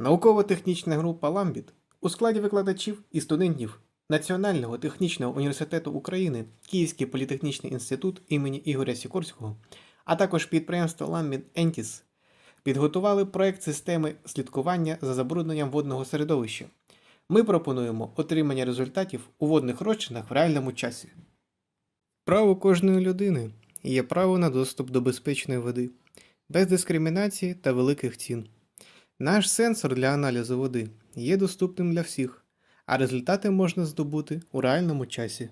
Науково-технічна група Ламбіт у складі викладачів і студентів Національного технічного університету України, Київський політехнічний інститут імені Ігоря Сікорського, а також підприємство Ламбіт Ентіс підготували проект системи слідкування за забрудненням водного середовища. Ми пропонуємо отримання результатів у водних розчинах в реальному часі. Право кожної людини є право на доступ до безпечної води, без дискримінації та великих цін. Наш сенсор для аналізу води є доступним для всіх, а результати можна здобути у реальному часі.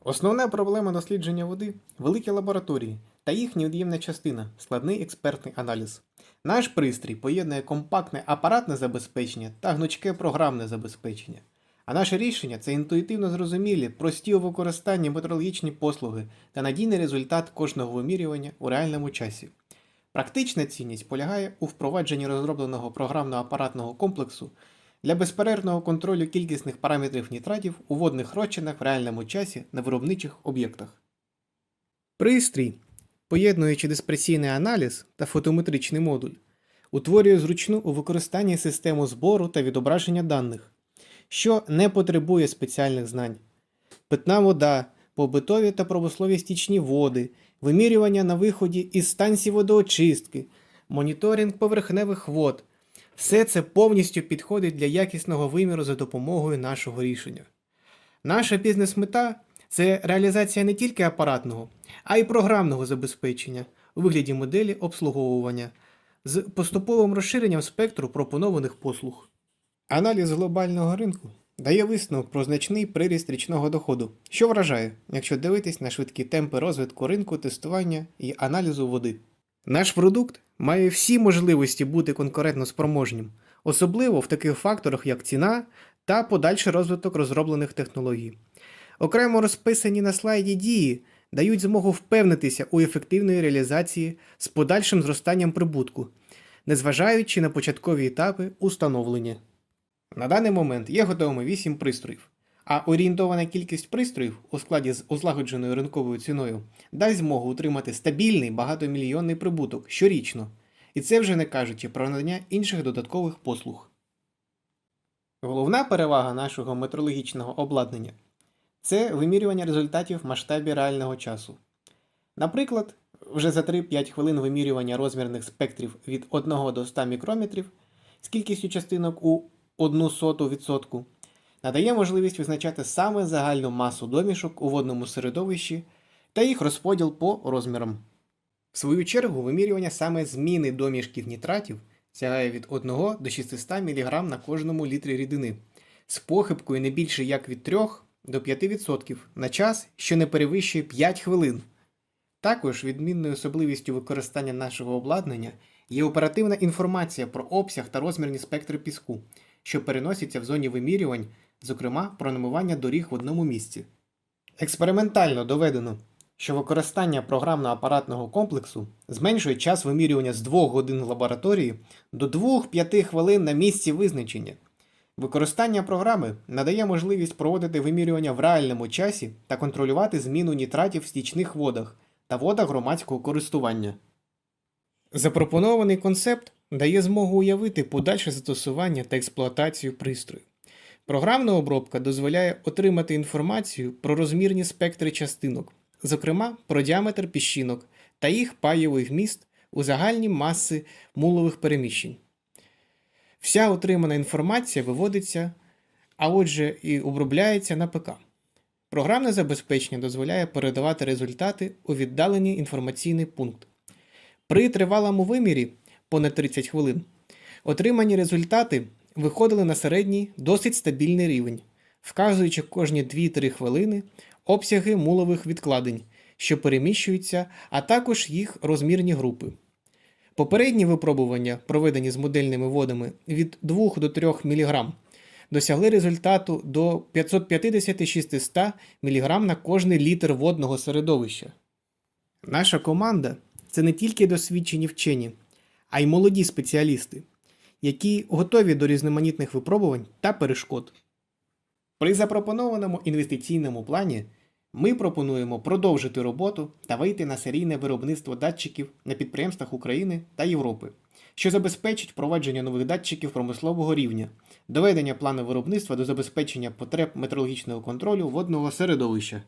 Основна проблема дослідження води великі лабораторії та їх невід'ємна частина складний експертний аналіз. Наш пристрій поєднує компактне апаратне забезпечення та гнучке програмне забезпечення. А наше рішення це інтуїтивно зрозумілі, прості у використанні метрологічні послуги та надійний результат кожного вимірювання у реальному часі. Практична цінність полягає у впровадженні розробленого програмно-апаратного комплексу для безперервного контролю кількісних параметрів нітратів у водних розчинах в реальному часі на виробничих об'єктах. Пристрій, поєднуючи диспресійний аналіз та фотометричний модуль, утворює зручну у використанні систему збору та відображення даних, що не потребує спеціальних знань. Питна вода, побутові та промислові стічні води, вимірювання на виході із станцій водоочистки, моніторинг поверхневих вод. Все це повністю підходить для якісного виміру за допомогою нашого рішення. Наша бізнес-мета це реалізація не тільки апаратного, а й програмного забезпечення у вигляді моделі обслуговування з поступовим розширенням спектру пропонованих послуг. Аналіз глобального ринку дає висновок про значний приріст річного доходу, що вражає, якщо дивитись на швидкі темпи розвитку ринку тестування і аналізу води. Наш продукт має всі можливості бути конкурентно спроможнім, особливо в таких факторах, як ціна та подальший розвиток розроблених технологій. Окремо розписані на слайді дії дають змогу впевнитися у ефективної реалізації з подальшим зростанням прибутку, незважаючи на початкові етапи установлення. На даний момент є готовими 8 пристроїв, а орієнтована кількість пристроїв у складі з узлагодженою ринковою ціною дасть змогу утримати стабільний багатомільйонний прибуток щорічно, і це вже не кажучи про надання інших додаткових послуг. Головна перевага нашого метрологічного обладнання це вимірювання результатів в масштабі реального часу. Наприклад, вже за 3-5 хвилин вимірювання розмірних спектрів від 1 до 100 мікрометрів з кількістю частинок у 0,01% надає можливість визначати саме загальну масу домішок у водному середовищі та їх розподіл по розмірам. В свою чергу, вимірювання саме зміни домішків нітратів сягає від 1 до 600 мг на кожному літрі рідини з похибкою не більше як від 3 до 5% на час, що не перевищує 5 хвилин. Також відмінною особливістю використання нашого обладнання є оперативна інформація про обсяг та розмірні спектри піску, що переносяться в зоні вимірювань, зокрема пронумування доріг в одному місці. Експериментально доведено, що використання програмно-апаратного комплексу зменшує час вимірювання з 2 годин в лабораторії до 2-5 хвилин на місці визначення. Використання програми надає можливість проводити вимірювання в реальному часі та контролювати зміну нітратів в стічних водах та водах громадського користування. Запропонований концепт дає змогу уявити подальше застосування та експлуатацію пристрою. Програмна обробка дозволяє отримати інформацію про розмірні спектри частинок, зокрема про діаметр піщинок та їх паєвий вміст у загальні маси мулових переміщень. Вся отримана інформація виводиться, а отже і обробляється на ПК. Програмне забезпечення дозволяє передавати результати у віддалений інформаційний пункт. При тривалому вимірі понад 30 хвилин отримані результати виходили на середній досить стабільний рівень, вказуючи кожні 2-3 хвилини обсяги мулових відкладень, що переміщуються, а також їх розмірні групи. Попередні випробування, проведені з модельними водами від 2 до 3 мг, досягли результату до 550-600 мг на кожний літр водного середовища. Наша команда це не тільки досвідчені вчені, а й молоді спеціалісти, які готові до різноманітних випробувань та перешкод. При запропонованому інвестиційному плані ми пропонуємо продовжити роботу та вийти на серійне виробництво датчиків на підприємствах України та Європи. що забезпечить впровадження нових датчиків промислового рівня, доведення плану виробництва до забезпечення потреб метрологічного контролю водного середовища.